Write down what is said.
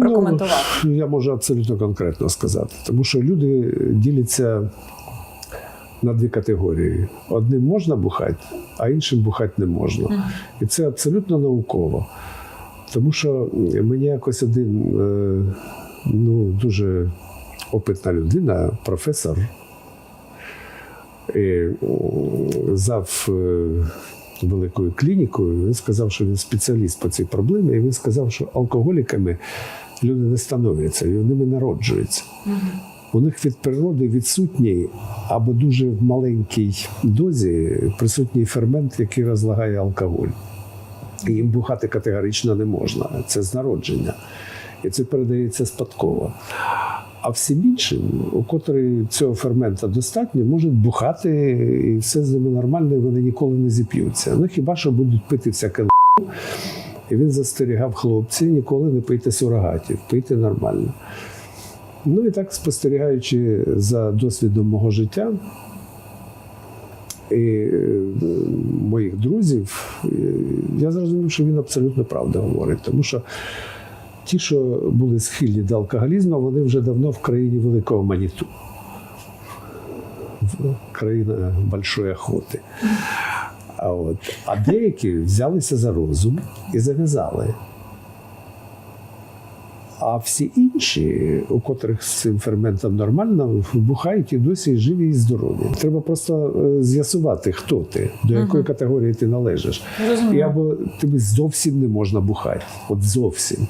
прокоментувати? Ну, я можу абсолютно конкретно сказати, тому що люди діляться на дві категорії: одним можна бухати, а іншим бухати не можна. І це абсолютно науково. Тому що мені якось один е, ну, дуже опитна людина, професор, і, м, зав е, великою клінікою, він сказав, що він спеціаліст по цій проблемі, і він сказав, що алкоголіками люди не становляться, і ними народжуються. У них від природи відсутній або дуже в маленькій дозі присутній фермент, який розлагає алкоголь. І їм бухати категорично не можна. Це з народження. І це передається спадково. А всім іншим, у котрих цього фермента достатньо, можуть бухати, і все з ними нормально, і вони ніколи не зіп'ються. Ну хіба що будуть пити всяке. І він застерігав хлопці, ніколи не пийте сурогатів, пийте нормально. Ну і так спостерігаючи за досвідом мого життя і е, моїх друзів, е, я зрозумів, що він абсолютно правду говорить. Тому що ті, що були схильні до алкоголізму, вони вже давно в країні великого маніту. Країна большої охоти. А, от. а деякі взялися за розум і зав'язали. А всі інші, у котрих з цим ферментом нормально, бухають і досі живі і здорові. Треба просто е, з'ясувати, хто ти, до якої категорії ти належиш. І або тобі зовсім не можна бухати. От зовсім.